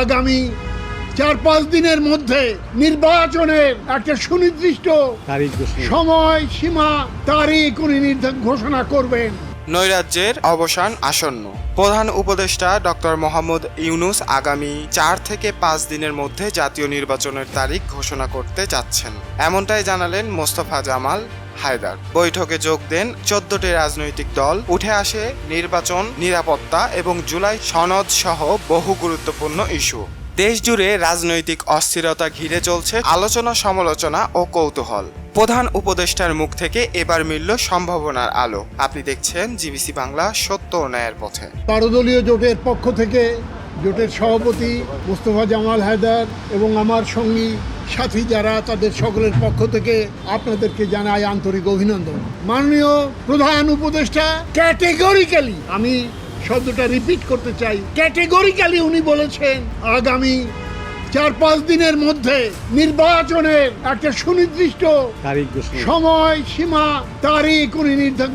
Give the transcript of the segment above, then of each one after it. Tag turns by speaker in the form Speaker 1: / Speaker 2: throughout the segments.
Speaker 1: আগামী চার পাঁচ দিনের মধ্যে নির্বাচনের একটা সুনির্দিষ্ট সময় সীমা তারিখ উনি নির্ধারণ ঘোষণা করবেন।
Speaker 2: নৈরাজ্যের অবসান আসন্ন। প্রধান উপদেষ্টা ডক্টর মোহাম্মদ ইউনুস আগামী চার থেকে পাঁচ দিনের মধ্যে জাতীয় নির্বাচনের তারিখ ঘোষণা করতে যাচ্ছেন এমনটাই জানালেন মোস্তফা জামাল হায়দার। বৈঠকে যোগ দেন চোদ্দটি রাজনৈতিক দল। উঠে আসে নির্বাচন, নিরাপত্তা এবং জুলাই সনদ সহ বহু গুরুত্বপূর্ণ ইস্যু। দেশ জুড়ে রাজনৈতিক অস্থিরতা ঘিরে চলছে আলোচনা, সমালোচনা ও কৌতূহল। প্রধান উপদেষ্টার মুখ থেকে এবার মিলল সম্ভাবনার আলো। আপনি দেখছেন জিবিসি বাংলা সত্য ন্যায়ের পথে।
Speaker 1: পারদলীয় জোটের পক্ষ থেকে জোটের সভাপতি মুস্তফা জামাল হায়দার এবং আমার সঙ্গী সাথী যারা তাদের সকলের পক্ষ থেকে আপনাদেরকে জানাই আন্তরিক অভিনন্দন। মাননীয় প্রধান উপদেষ্টা ক্যাটেগরিক্যালি আমি শব্দটা রিপিট করতে চাই। ক্যাটেগরিক্যালি উনি বলেছেন আগামী চার পাঁচ দিনের মধ্যে নির্বাচনের একটা সুনির্দিষ্ট সময় সীমা তারিখ উনি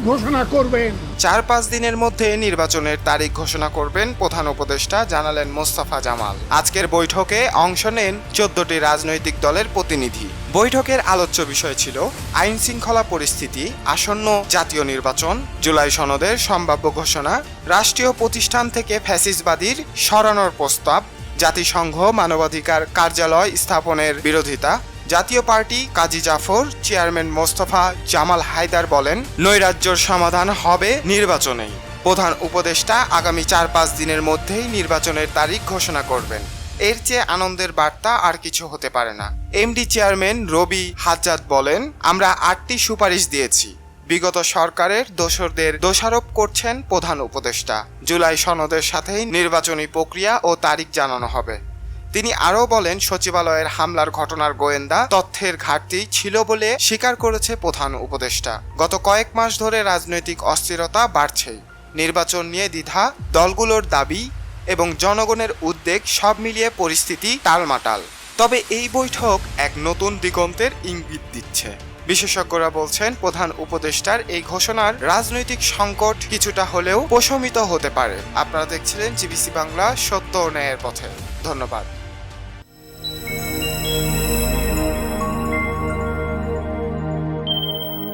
Speaker 1: ঘোষণা করবেন।
Speaker 2: চার পাঁচ দিনের মধ্যে নির্বাচনের তারিখ ঘোষণা করবেন প্রধান উপদেষ্টা, জানালেন মোস্তফা জামাল। আজকের বৈঠকে অংশ নেন চোদ্দটি রাজনৈতিক দলের প্রতিনিধি। বৈঠকের আলোচ্য বিষয় ছিল আইন শৃঙ্খলা পরিস্থিতি, আসন্ন জাতীয় নির্বাচন, জুলাই সনদের সম্ভাব্য ঘোষণা, রাষ্ট্রীয় প্রতিষ্ঠান থেকে ফ্যাসিসবাদীর সরানোর প্রস্তাব, জাতিসংঘ মানবাধিকার কার্যালয় স্থাপনের বিরোধিতা জাতীয় পার্টি কাজী জাফর, চেয়ারম্যান মোস্তফা জামাল হায়দার বলেন, নৈরাজ্যর সমাধান হবে নির্বাচনেই। প্রধান উপদেষ্টা আগামী চার পাঁচ দিনের মধ্যেই নির্বাচনের তারিখ ঘোষণা করবেন। এর চেয়ে আনন্দের বার্তা আর কিছু হতে পারে না। এমডি চেয়ারম্যান রবি হাজাদ বলেন, আমরা আটটি সুপারিশ দিয়েছি। বিগত সরকারের দোসরদের দোষারোপ করছেন প্রধান উপদেষ্টা। জুলাই সনদের সাথেই নির্বাচনী প্রক্রিয়া ও তারিখ জানানো হবে। তিনি আরও বলেন, সচিবালয়ের হামলার ঘটনার গোয়েন্দা তথ্যের ঘাটতি ছিল বলে স্বীকার করেছে প্রধান উপদেষ্টা। গত কয়েক মাস ধরে রাজনৈতিক অস্থিরতা বাড়ছেই। নির্বাচন নিয়ে দ্বিধা, দলগুলোর দাবি এবং জনগণের উদ্বেগ সব মিলিয়ে পরিস্থিতি টালমাটাল। তবে এই বৈঠক এক নতুন দিগন্তের ইঙ্গিত দিচ্ছে। বিশেষজ্ঞরা বলছেন, প্রধান উপদেষ্টার এই ঘোষণার রাজনৈতিক সংকট কিছুটা হলেও প্রশমিত হতে পারে। আপনারা দেখছিলেন জিবিসি বাংলা সত্য ন্যায়ের পথে। ধন্যবাদ।